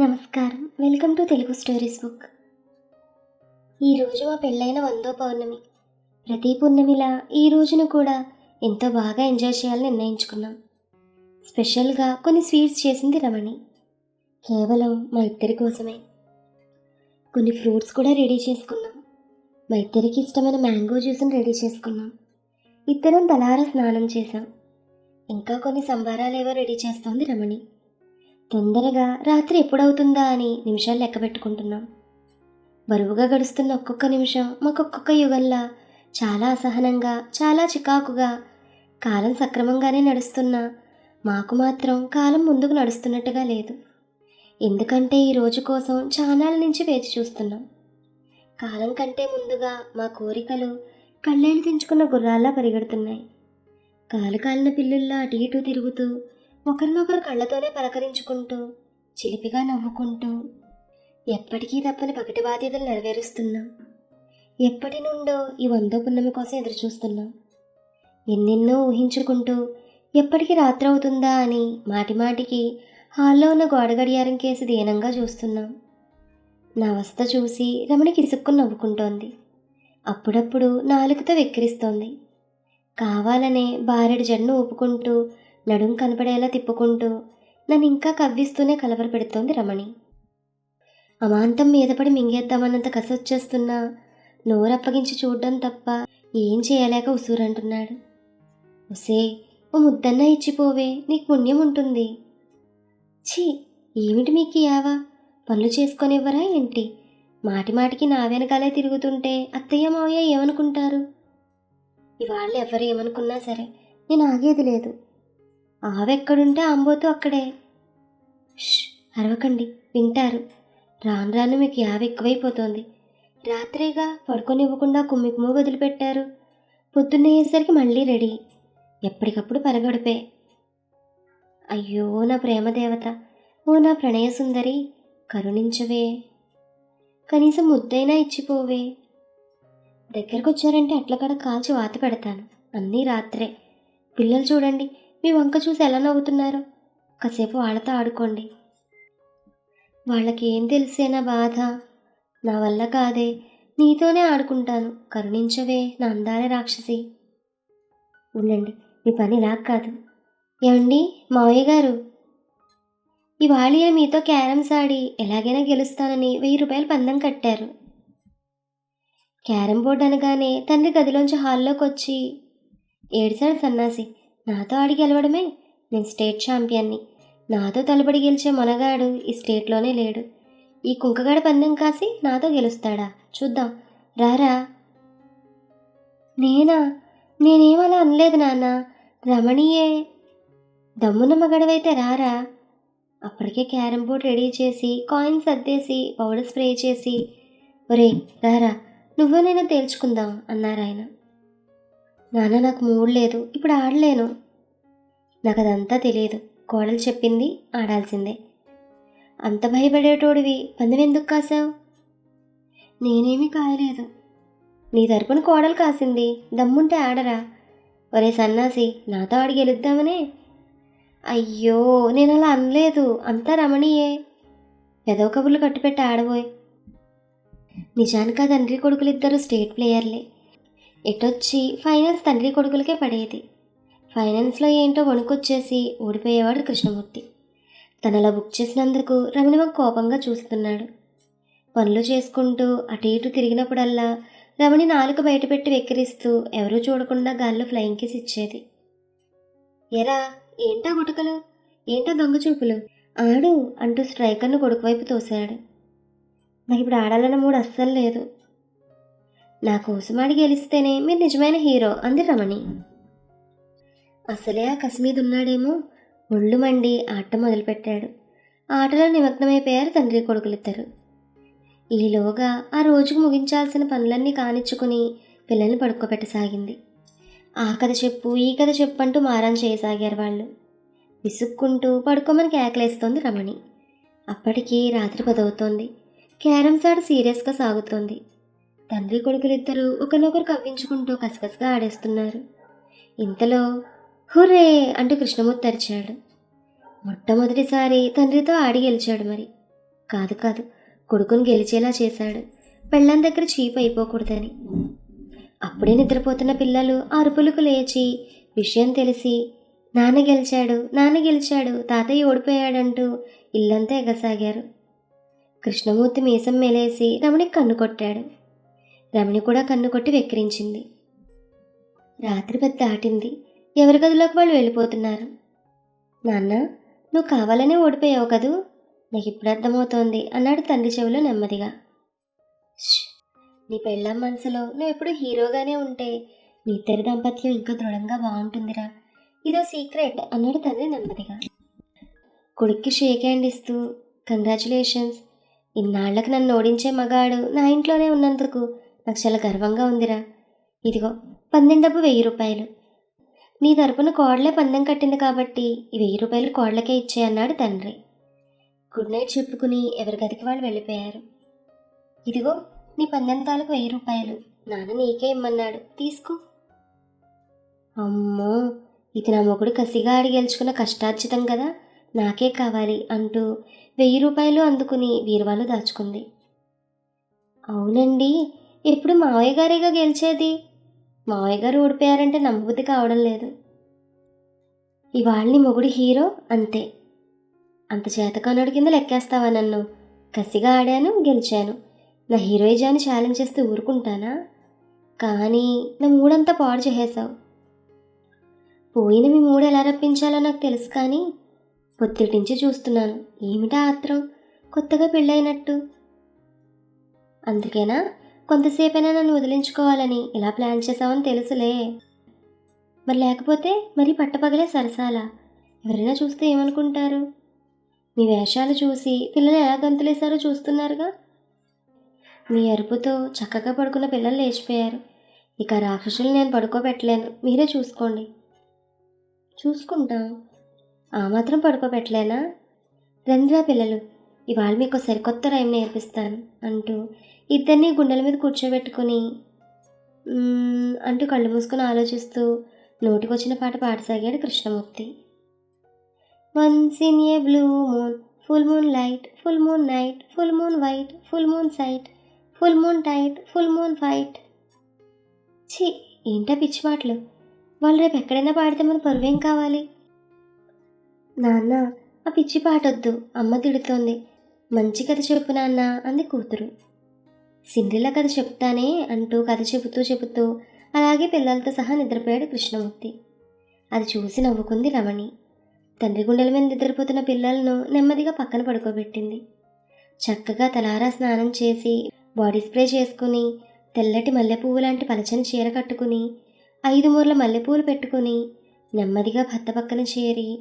నమస్కారం. Welcome to Telugu stories book. ఈరోజు మా పెళ్ళైన వందో పౌర్ణమి. ప్రతి పూర్ణమిలా ఈ రోజును కూడా ఎంతో బాగా ఎంజాయ్ చేయాలని నిర్ణయించుకున్నాం. స్పెషల్గా కొన్ని స్వీట్స్ చేసింది రమణి. కేవలం మా ఇద్దరి కోసమే. కొన్ని ఫ్రూట్స్ కూడా రెడీ చేసుకున్నాం. మా ఇద్దరికి ఇష్టమైన మ్యాంగో జ్యూస్ని రెడీ చేసుకున్నాం. ఇద్దరం తలార స్నానం చేశాం. ఇంకా కొన్ని సంబారాలు ఏవో రెడీ చేస్తోంది రమణి. తొందరగా రాత్రి ఎప్పుడవుతుందా అని నిమిషాలు లెక్క పెట్టుకుంటున్నాం. బరువుగా గడుస్తున్న ఒక్కొక్క నిమిషం మాకొక్కొక్క యుగంలా చాలా అసహనంగా చాలా చికాకుగా కాలం సక్రమంగానే నడుస్తున్నా మాకు మాత్రం కాలం ముందుకు నడుస్తున్నట్టుగా లేదు. ఎందుకంటే ఈ రోజు కోసం చానాల నుంచి వేచి చూస్తున్నాం. కాలం కంటే ముందుగా మా కోరికలు కళ్ళేళ్ళు తెంచుకున్న గుర్రాల్లా పరిగెడుతున్నాయి. కాలు కాలిన పిల్లుల్లా అటు ఇటు తిరుగుతూ ఒకరినొకరు కళ్ళతోనే పలకరించుకుంటూ చిలిపిగా నవ్వుకుంటూ ఎప్పటికీ తప్పని పగటి బాధ్యతలు నెరవేరుస్తున్నాం. ఎప్పటి నుండో ఈ వందో పున్నమి కోసం ఎదురుచూస్తున్నాం. ఎన్నెన్నో ఊహించుకుంటూ ఎప్పటికి రాత్రి అవుతుందా అని మాటిమాటికి హాల్లో ఉన్న గోడ గడియారం కేసి దీనంగా చూస్తున్నాం. నా అవస్థ చూసి రమణికి ఇసుక్కుని నవ్వుకుంటోంది. అప్పుడప్పుడు నాలుకతో వెక్కిరిస్తోంది. కావాలనే బారెడు జన్ను ఊపుకుంటూ నడుం కనపడేలా తిప్పుకుంటూ నన్ను ఇంకా కవ్విస్తూనే కలవర పెడుతోంది రమణి. అమాంతం మీదపడి మింగేద్దామన్నంత కసొచ్చేస్తున్నా నోరప్పగించి చూడడం తప్ప ఏం చేయలేక ఉసూరంటున్నాడు. ఉసే ఓ ముద్దన్న ఇచ్చిపోవే నీకు పుణ్యం ఉంటుంది. ఛీ ఏమిటి మీకు యావా? పనులు చేసుకొనివ్వరా ఏంటి? మాటి మాటికి నా వెనకాలే తిరుగుతుంటే అత్తయ్య మావయ్య ఏమనుకుంటారు? ఇవాళ్ళు ఎవరు ఏమనుకున్నా సరే నేను ఆగేది లేదు. ఆవెక్కడుంటే అంబోతో అక్కడే. ష్ అరవకండి వింటారు. రాను రాను మీకు యావి ఎక్కువైపోతుంది. రాత్రేగా పడుకొనివ్వకుండా కుమ్మికుమ్ము వదిలిపెట్టారు. పొద్దున్నయ్యేసరికి మళ్ళీ రెడీ. ఎప్పటికప్పుడు పరగడిపే. అయ్యో నా ప్రేమ దేవత. ఓ నా ప్రణయ సుందరి కరుణించవే. కనీసం ముద్దైనా ఇచ్చిపోవే. దగ్గరకు వచ్చారంటే అట్ల కాల్చి వాత పెడతాను. అన్నీ రాత్రే. పిల్లలు చూడండి మీ వంక చూసి ఎలా నవ్వుతున్నారు? కాసేపు వాళ్ళతో ఆడుకోండి. వాళ్ళకి ఏం తెలిసేనా బాధ? నా వల్ల కాదే. నీతోనే ఆడుకుంటాను. కరుణించవే నా అందాలే రాక్షసి. ఉండండి మీ పని ఇలా కాదు. ఏమండి మావయ్య గారు? ఇవాళ మీతో క్యారమ్స్ ఆడి ఎలాగైనా గెలుస్తానని వెయ్యి రూపాయలు పందెం కట్టారు. క్యారమ్ బోర్డు అనగానే తండ్రి గదిలోంచి హాల్లోకి వచ్చి ఏడిశాడు సన్నాసి. నాతో ఆడి గెలవడమే. నేను స్టేట్ ఛాంపియన్ని. నాతో తలబడి గెలిచే మొనగాడు ఈ స్టేట్లోనే లేడు. ఈ కుంకగాడ పందెం కాసి నాతో గెలుస్తాడా? చూద్దాం. రారా. నేనా? నేనేమలా అనలేదు నాన్న. రమణీయే. దమ్మున మగడవైతే రారా. అప్పటికే క్యారం బోర్డ్ రెడీ చేసి కాయిన్స్ అద్దేసి పౌడర్ స్ప్రే చేసి. ఒరే రారా. నువ్వునైనా తేల్చుకుందాం అన్నారాయన. నాన్న నాకు మూడు లేదు ఇప్పుడు ఆడలేను. నాకు అదంతా తెలియదు కోడలు చెప్పింది ఆడాల్సిందే. అంత భయపడేటోడివి పందెం ఎందుకు కాసావు నేనేమీ కాయలేదు. నీ తరపున కోడలు కాసింది దమ్ముంటే ఆడరా. ఒరే సన్నాసి నాతో ఆడి గెలుద్దామనే? అయ్యో నేను అలా అనలేదు అంతా రమణీయే. పెదవ కబుర్లు కట్టుపెట్టి ఆడబోయ్. నిజానికి ఆ తండ్రి కొడుకులిద్దరూ స్టేట్ ప్లేయర్లే. ఎటొచ్చి ఫైనాన్స్ తండ్రి కొడుకులకే పడేది. ఫైనాన్స్లో ఏంటో వణుకొచ్చేసి ఓడిపోయేవాడు కృష్ణమూర్తి. తనలా బుక్ చేసినందుకు రమణిమ కోపంగా చూస్తున్నాడు. పనులు చేసుకుంటూ అటు ఇటు తిరిగినప్పుడల్లా రమణి నాలుక బయటపెట్టి వెక్కిరిస్తూ ఎవరూ చూడకుండా గాల్లో ఫ్లయింగ్ కిస్ ఇచ్చేది. ఎరా ఏంటా గుటకలు? ఏంటో దొంగ చూపులు? ఆడు అంటూ స్ట్రైకర్ను కొడుకు వైపు తోశాడు. నాకు ఇప్పుడు ఆడాలన్న మూడు అస్సలు లేదు. నా కోసం ఆడి గెలిస్తేనే మీరు నిజమైన హీరో అంది రమణి. అసలే ఆ కసి ఉన్నాడేమో? ఒళ్ళు మండి ఆట మొదలుపెట్టాడు. ఆటలో నిమగ్నమైపోయారు తండ్రి కొడుకులిద్దరు. ఈలోగా ఆ రోజుకు ముగించాల్సిన పనులన్నీ కానిచ్చుకుని పిల్లల్ని పడుకోబెట్టసాగింది. ఆ కథ చెప్పు ఈ కథ చెప్పు అంటూ మారాన్ చేయసాగారు వాళ్ళు. విసుక్కుంటూ పడుకోమని కేకలేస్తోంది రమణి. అప్పటికి రాత్రి పదవుతోంది. క్యారమ్స్ ఆట సీరియస్గా సాగుతోంది. తండ్రి కొడుకులిద్దరూ ఒకరినొకరు కవ్వించుకుంటూ కసకసగా ఆడేస్తున్నారు. ఇంతలో హుర్రే అంటూ కృష్ణమూర్తి తెరిచాడు మొట్టమొదటిసారి తండ్రితో ఆడి గెలిచాడు మరి. కాదు కాదు కొడుకుని గెలిచేలా చేశాడు. పెళ్ళం దగ్గర చీప్ అయిపోకూడదని. అప్పుడే నిద్రపోతున్న పిల్లలు అరుపులకు లేచి విషయం తెలిసి నాన్న గెలిచాడు నాన్న గెలిచాడు తాతయ్య ఓడిపోయాడంటూ ఇల్లంతా ఎగసాగారు. కృష్ణమూర్తి మీసం మెలేసి రమణికి కన్ను కొట్టాడు. రమణి కూడా కన్ను కొట్టి వెక్కిరించింది. రాత్రి పెద్ద దాటింది. ఎవరి గదిలోకి వాళ్ళు వెళ్ళిపోతున్నారు? నాన్న నువ్వు కావాలనే ఓడిపోయావు కదూ? నాకు ఇప్పుడు అర్థమవుతోంది అన్నాడు తండ్రి చెవిలో నెమ్మదిగా. "ష్! నీ పెళ్ళాం మనసులో నువ్వు ఎప్పుడు హీరోగానే ఉంటే మీ ఇద్దరి దాంపత్యం ఇంకా దృఢంగా బాగుంటుందిరా. ఇదో సీక్రెట్ అన్నాడు తండ్రి నెమ్మదిగా. కొడుక్కి షేక్ హ్యాండ్ ఇస్తూ కంగ్రాచులేషన్స్ ఇన్నాళ్ళకు నన్ను ఓడించే మగాడు నా ఇంట్లోనే ఉన్నందుకు నాకు చాలా గర్వంగా ఉందిరా. ఇదిగో పందెం డబ్బు వెయ్యి రూపాయలు. నీ తరపున కోడలే పందెం కట్టింది కాబట్టి ఈ వెయ్యి రూపాయలు కోడలకే ఇచ్చేయన్నాడు తండ్రి. గుడ్ నైట్ చెప్పుకుని ఎవరి గదికి వాళ్ళు వెళ్ళిపోయారు. ఇదిగో నీ పందెం తాలకు వెయ్యి రూపాయలు. నాన్న నీకే ఇమ్మన్నాడు. తీసుకో. అమ్మో ఇది నా మొగుడు కసిగా ఆడి గెలుచుకున్న కష్టార్జితం కదా. నాకే కావాలి అంటూ వెయ్యి రూపాయలు అందుకుని వీరువాలు దాచుకుంది. అవునండి ఇప్పుడు మావయ్య గారేగా గెలిచేది? మావయ్య గారు ఓడిపోయారంటే నమ్మబుద్ధి కావడం లేదు. ఇవాళ్ళని మొగుడు హీరో అంతే. అంత చేతకానుడి కింద లెక్కేస్తావా నన్ను? కసిగా ఆడాను గెలిచాను. నా హీరోయిజాన్ని ఛాలెంజ్ చేస్తే ఊరుకుంటానా? కానీ నా మూడంతా పాడు చేసేసావు పోయిన మీ మూడు ఎలా రప్పించాలో నాకు తెలుసు కానీ పొత్తిటించి చూస్తున్నాను. ఏమిటా ఆత్రం? కొత్తగా పెళ్ళైనట్టు. అందుకేనా? కొంతసేపైనా నన్ను వదిలించుకోవాలని ఇలా ప్లాన్ చేసావని తెలుసులే. మరి లేకపోతే మరి పట్టపగలే సరసాల? ఎవరైనా చూస్తే ఏమనుకుంటారు? మీ వేషాలు చూసి పిల్లలు ఎలా గంతులేశారో చూస్తున్నారుగా? మీ అరుపుతో చక్కగా పడుకున్న పిల్లలు లేచిపోయారు. ఇక రాక్షసులు నేను పడుకోబెట్టలేను. మీరే చూసుకోండి. చూసుకుంటాం. ఆ మాత్రం పడుకోబెట్టలేనా? రండిరా పిల్లలు ఇవాళ మీకు సరికొత్త రైమ్ నేర్పిస్తాను అంటూ ఇద్దరిని గుండెల మీద కూర్చోబెట్టుకుని అంటూ కళ్ళు మూసుకొని ఆలోచిస్తూ నోటికొచ్చిన పాట పాడసాగాడు Krishnamurthy. Once in a blue moon full moon light full moon night full moon white full moon sight full moon tight full moon fight ఛీ ఏంటా పిచ్చి పాటలు వాళ్ళు రేపు ఎక్కడైనా పాడితే మన పరువేం కావాలి? నాన్న ఆ పిచ్చి పాటొద్దు. అమ్మ తిడుతోంది. మంచి కథ చెప్పు నాన్న అంది కూతురు. సిండ్రిల కథ చెప్తానే అంటూ కథ చెబుతూ చెబుతూ అలాగే పిల్లలతో సహా నిద్రపోయాడు కృష్ణమూర్తి. అది చూసి నవ్వుకుంది రమణి. తండ్రి గుండెల మీద నిద్రపోతున్న పిల్లలను నెమ్మదిగా పక్కన పడుకోబెట్టింది. చక్కగా తలారా స్నానం చేసి బాడీ స్ప్రే చేసుకుని తెల్లటి మల్లెపువ్వు లాంటి పలచని చీర కట్టుకుని ఐదు మూరల మల్లెపూలు పెట్టుకుని నెమ్మదిగా భర్త పక్కన చేరి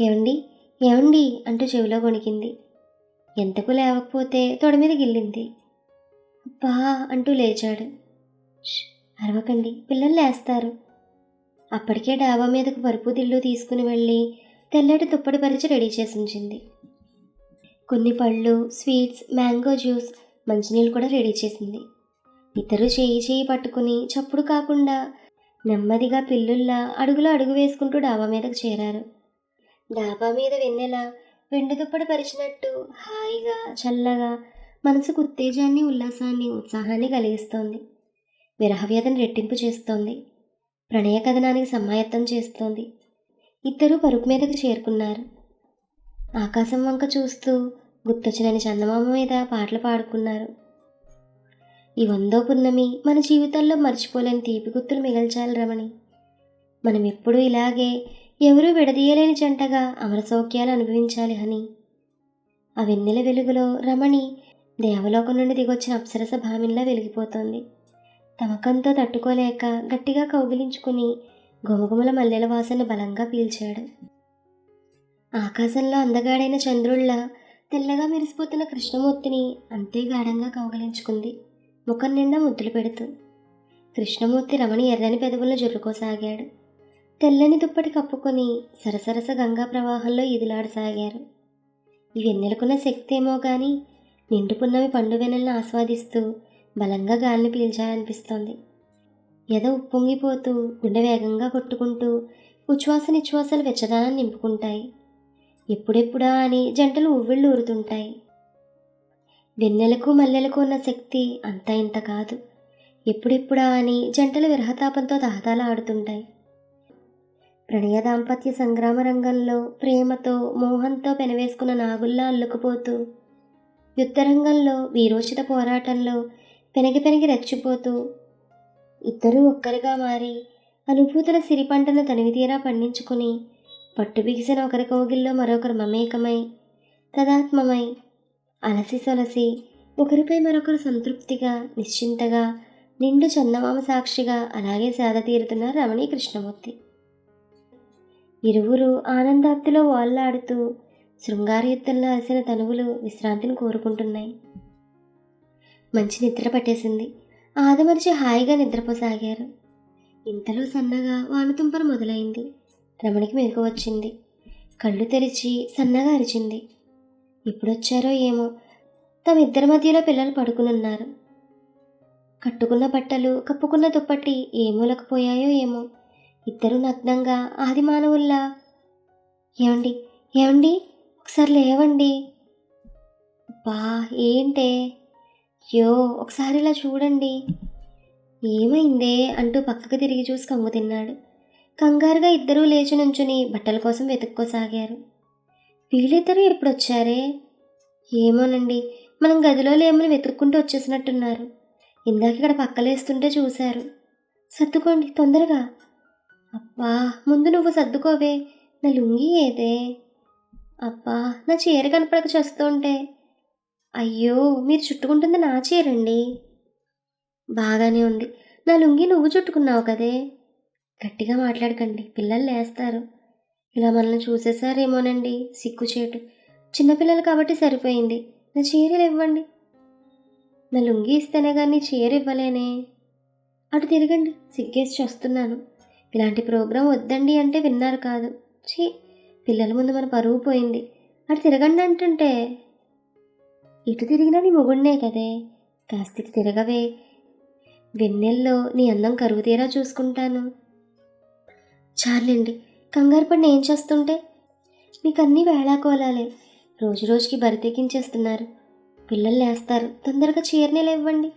ఏమండి ఏమండి అంటూ చెవిలో గొణికింది ఎంతకు లేవకపోతే తొడ మీద గిల్లింది. బా అంటూ లేచాడు. అరవకండి పిల్లలు లేస్తారు. అప్పటికే డాబా మీదకు పరుపు దిల్లు తీసుకుని వెళ్ళి తెల్లటి దుప్పటి పరిచి రెడీ చేసి ఉంచింది. కొన్ని పళ్ళు స్వీట్స్ మ్యాంగో జ్యూస్ మంచినీళ్ళు కూడా రెడీ చేసింది. ఇద్దరు చేయి చేయి పట్టుకుని చప్పుడు కాకుండా నెమ్మదిగా పిల్లుల్లా అడుగులో అడుగు వేసుకుంటూ డాబా మీదకు చేరారు. డాబా మీద వెన్నెల వెండి దుప్పటి పరిచినట్టు హాయిగా చల్లగా మనసుకు ఉత్తేజాన్ని ఉల్లాసాన్ని ఉత్సాహాన్ని కలిగిస్తోంది. విరహవ్యధను రెట్టింపు చేస్తోంది. ప్రణయ కథనానికి సమాయత్తం చేస్తోంది. ఇద్దరూ పరుపు మీదకు చేరుకున్నారు. ఆకాశం వంక చూస్తూ గుర్తొచ్చినని చందమామ మీద పాటలు పాడుకున్నారు. ఈ వందో పున్నమి మన జీవితాల్లో మర్చిపోలేని తీపి గుర్తులు మిగల్చాలి రమణి. మనం ఎప్పుడూ ఇలాగే ఎవరూ విడదీయలేని జంటగా అమర సౌఖ్యాలు అనుభవించాలి అని ఆ వెన్నెల వెలుగులో రమణి దేవలోకం నుండి దిగొచ్చిన అప్సరస భామిన్లా వెలిగిపోతోంది. తమకంతో తట్టుకోలేక గట్టిగా కౌగిలించుకుని గుమగుమల మల్లెల వాసన బలంగా పీల్చాడు. ఆకాశంలో అందగాడైన చంద్రుళ్ళ తెల్లగా మెరిసిపోతున్న కృష్ణమూర్తిని అంతే గాఢంగా కౌగిలించుకుంది. ముఖం నిండా ముద్దులు పెడుతూ. కృష్ణమూర్తి రమణి ఎర్రని పెదవులను జుర్రుకోసాగాడు. తెల్లని దుప్పటి కప్పుకొని సరసరస గంగా ప్రవాహంలో ఈదులాడసాగారు. ఇవి ఎన్నెలకున్న శక్తి ఏమో కానీ నిండుకున్నవి పండు వెనల్ని ఆస్వాదిస్తూ బలంగా గాలిని పీల్చాలనిపిస్తోంది. ఎద ఉప్పొంగిపోతూ గుండె వేగంగా కొట్టుకుంటూ ఉచ్ఛ్వాస నిశ్వాసాలు వెచ్చదనాన్ని నింపుకుంటాయి. ఎప్పుడెప్పుడా అని జంటలు ఉవ్విళ్ళు ఊరుతుంటాయి. వెన్నెలకు మల్లెలకు ఉన్న శక్తి అంత ఇంత కాదు. ఎప్పుడెప్పుడా అని జంటలు విరహతాపంతో తహతాల ఆడుతుంటాయి. ప్రణయ దాంపత్య సంగ్రామ రంగంలో ప్రేమతో మోహంతో పెనవేసుకున్న నాగుల్లా అల్లుకుపోతూ యుద్ధరంగంలో వీరోచిత పోరాటంలో పెనగి పెనగి రెచ్చిపోతూ ఇద్దరూ ఒక్కరిగా మారి అనుభూతుల సిరిపంటను తనివితీరా పండించుకుని పట్టు బిగిసిన ఒకరి కోగిల్లో మరొకరు మమేకమై తదాత్మమై అలసి సొలసి ఒకరిపై మరొకరు సంతృప్తిగా నిశ్చింతగా నిండు చందమామ సాక్షిగా అలాగే సేద తీరుతున్నారు రమణీ కృష్ణమూర్తి ఇరువురు ఆనందాప్తిలో వాళ్ళాడుతూ శృంగారయుద్ధంలో అలసిన తనువులు విశ్రాంతిని కోరుకుంటున్నాయి. మంచి నిద్ర పట్టేసింది. ఆదమరిచి హాయిగా నిద్రపోసాగారు. ఇంతలో సన్నగా వానతుంపరు మొదలైంది. రమణికి మెలకు వచ్చింది. కళ్ళు తెరిచి సన్నగా అరిచింది. ఎప్పుడొచ్చారో ఏమో. తమ ఇద్దరి మధ్యలో పిల్లలు పడుకునున్నారు. కట్టుకున్న బట్టలు కప్పుకున్న దుప్పటి ఏ పోయాయో ఏమో. ఇద్దరు నగ్నంగా ఆది మానవుల్లా ఏమండి? ఏమండి? ఒకసారి లేవండి. బా ఏంటే? యో ఒకసారి ఇలా చూడండి. ఏమైందే? అంటూ పక్కకు తిరిగి చూసి కమ్ము తిన్నాడు. కంగారుగా ఇద్దరూ లేచి నుంచుని బట్టల కోసం వెతుక్కోసాగారు. వీళ్ళిద్దరూ ఎప్పుడొచ్చారే? ఏమోనండి మనం గదిలో లేమని వెతుక్కుంటూ వచ్చేసినట్టున్నారు. ఇందాక ఇక్కడ పక్కలేస్తుంటే చూశారు. సర్దుకోండి తొందరగా. అబ్బా ముందు నువ్వు సర్దుకోవే. నా లుంగి ఏదే? అబ్బా నా చీర కనపడక చేస్తుంటే. అయ్యో మీరు చుట్టుకుంటుంది నా చీరండి. బాగానే ఉంది. నా లుంగి నువ్వు చుట్టుకున్నావు కదే. గట్టిగా మాట్లాడకండి పిల్లలు లేస్తారు. ఇలా మనల్ని చూసేసారేమోనండి సిగ్గుచేటు చిన్నపిల్లలు కాబట్టి సరిపోయింది. నా చీరలు ఇవ్వండి. నా లుంగి ఇస్తేనే కానీ చీర ఇవ్వలేనే. అటు తిరగండి సిగ్గేసి చూస్తున్నాను. ఇలాంటి ప్రోగ్రాం వద్దండి అంటే విన్నారు కాదు. చీ పిల్లల ముందు మన పరువు పోయింది. అటు తిరగండి అంటుంటే ఇటు తిరిగినా నీ మొగుడినే కదే కాస్త తిరగవే. వెన్నెల్లో నీ అందం కరువు తీరా చూసుకుంటాను. చాలండి కంగారు పడిన ఏం చేస్తుంటే? మీకు అన్నీ వేళాకోలాలే. రోజు రోజుకి బరితెక్కించేస్తున్నారు పిల్లలు లేస్తారు. తొందరగా చీరనే ఇవ్వండి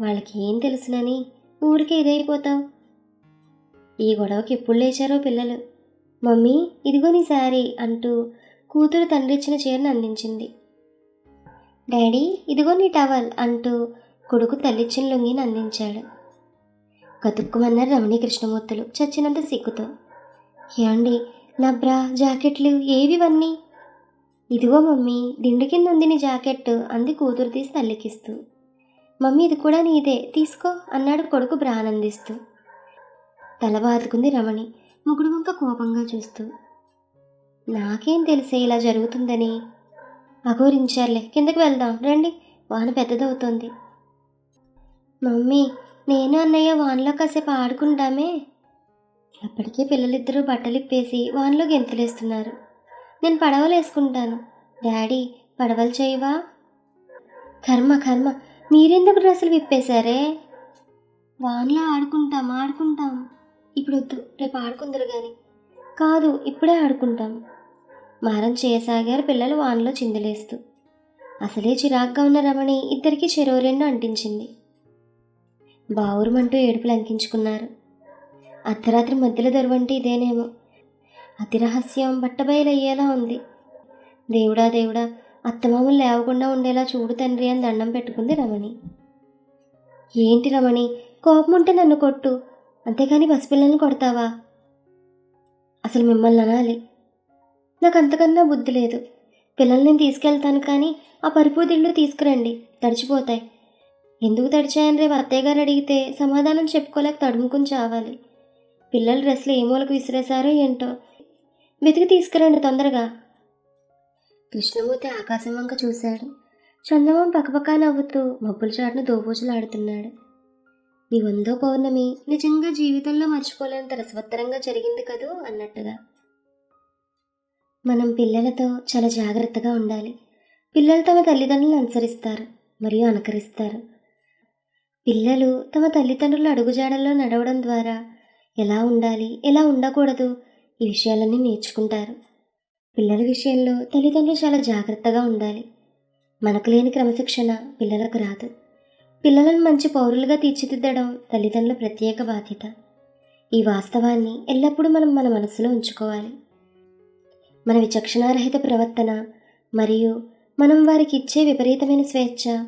వాళ్ళకి ఏం తెలుసునని? ఊరికే ఇదైపోతావు ఈ గొడవకి ఎప్పుడు లేచారో పిల్లలు? మమ్మీ ఇదిగో నీ శారీ అంటూ కూతురు తండ్రి ఇచ్చిన చీరను అందించింది. డాడీ ఇదిగో నీ టవల్ అంటూ కొడుకు తల్లిచ్చిన లొంగిని అందించాడు. కతుక్కుమన్నారు రమణీ కృష్ణమూర్తులు చచ్చినంత సిగ్గుతో. ఏమండి నా బ్రా జాకెట్లు ఏవివన్నీ? ఇదిగో మమ్మీ దిండు కింద ఉంది నీ జాకెట్ అంది కూతురు తీసి తల్లికిస్తూ. మమ్మీ ఇది కూడా నీదే తీసుకో అన్నాడు కొడుకు బ్రానందిస్తూ. తల బాదుకుంది రమణి. ముగుడు వంక కోపంగా చూస్తూ నాకేం తెలిసే ఇలా జరుగుతుందని? అఘోరించారులే కిందకి వెళ్దాం రండి వాన పెద్దదవుతుంది. మమ్మీ నేను అన్నయ్య వానలో కాసేపు ఆడుకుంటామే? అప్పటికే పిల్లలిద్దరూ బట్టలు ఇప్పేసి వానలో గెంతులేస్తున్నారు నేను పడవలు వేసుకుంటాను. డాడీ పడవలు చేయవా? కర్మ కర్మ మీరెందుకు డ్రెస్సులు విప్పేశారే? వానలో ఆడుకుంటాం ఆడుకుంటాం. ఇప్పుడు వద్దు రేపు ఆడుకుందరు కానీ కాదు ఇప్పుడే ఆడుకుంటాం. మారం చేయసాగారు పిల్లలు వానలో చిందులేస్తూ. అసలే చిరాగ్గా ఉన్న రమణి ఇద్దరికి చెరువు రెండు అంటించింది. బావురమంటూ ఏడుపులు అంకించుకున్నారు. అర్ధరాత్రి మధ్యలో దొరవంటే ఇదేనేమో. అతి రహస్యం బట్టబయలయ్యేలా ఉంది. దేవుడా దేవుడా అత్తమామలు లేవకుండా ఉండేలా చూడు తండ్రి అని దండం పెట్టుకుంది రమణి. ఏంటి రమణి కోపం ఉంటే నన్ను కొట్టు. అంతేకాని పసిపిల్లల్ని కొడతావా? అసలు మిమ్మల్ని అనాలి. నాకు అంతకన్నా బుద్ధి లేదు. పిల్లల్ని నేను తీసుకెళ్తాను కానీ ఆ పరుపుదిళ్ళు తీసుకురండి. తడిచిపోతాయి. ఎందుకు తడిచాయని రేపు అత్తయ్య గారు అడిగితే సమాధానం చెప్పుకోలేక తడుముకుని చావాలి. పిల్లల డ్రెస్సులు ఏ మూలకు విసిరేశారో ఏంటో. వెతికి తీసుకురండి తొందరగా. కృష్ణమూర్తి ఆకాశం వంక చూశాడు. చందమం పక్కపక్క నవ్వుతూ మబ్బుల చాటును దోబూచులాడుతున్నాడు. నీ వందో పౌర్ణమి నిజంగా జీవితంలో మర్చిపోలేంత రసవత్తరంగా జరిగింది కదూ అన్నట్టుగా. మనం పిల్లలతో చాలా జాగ్రత్తగా ఉండాలి. పిల్లలు తమ తల్లిదండ్రులను అనుసరిస్తారు మరియు అనుకరిస్తారు. పిల్లలు తమ తల్లిదండ్రుల అడుగుజాడల్లో నడవడం ద్వారా ఎలా ఉండాలి ఎలా ఉండకూడదు ఈ విషయాలన్నీ నేర్చుకుంటారు. పిల్లల విషయంలో తల్లిదండ్రులు చాలా జాగ్రత్తగా ఉండాలి. మనకు లేని క్రమశిక్షణ పిల్లలకు రాదు. పిల్లలను మంచి పౌరులుగా తీర్చిదిద్దడం తల్లిదండ్రుల ప్రత్యేక బాధ్యత. ఈ వాస్తవాన్ని ఎల్లప్పుడూ మనం మన మనసులో ఉంచుకోవాలి. మన విచక్షణారహిత ప్రవర్తన మరియు మనం వారికి ఇచ్చే విపరీతమైన స్వేచ్ఛ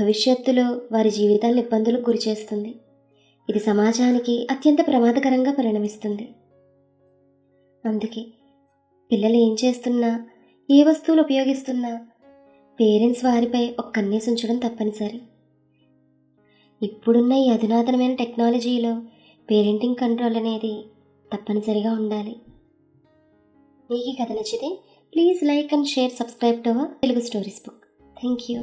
భవిష్యత్తులో వారి జీవితాలను ఇబ్బందులకు గురిచేస్తుంది ఇది సమాజానికి అత్యంత ప్రమాదకరంగా పరిణమిస్తుంది. అందుకే పిల్లలు ఏం చేస్తున్నా ఏ వస్తువులు ఉపయోగిస్తున్నా పేరెంట్స్ వారిపై ఒక కన్నేసి ఉంచడం తప్పనిసరి. ఇప్పుడున్న ఈ అధునాతనమైన టెక్నాలజీలో పేరెంటింగ్ కంట్రోల్ అనేది తప్పనిసరిగా ఉండాలి. మీకు కథ నచ్చితే please like and share subscribe to our Telugu stories book. Thank you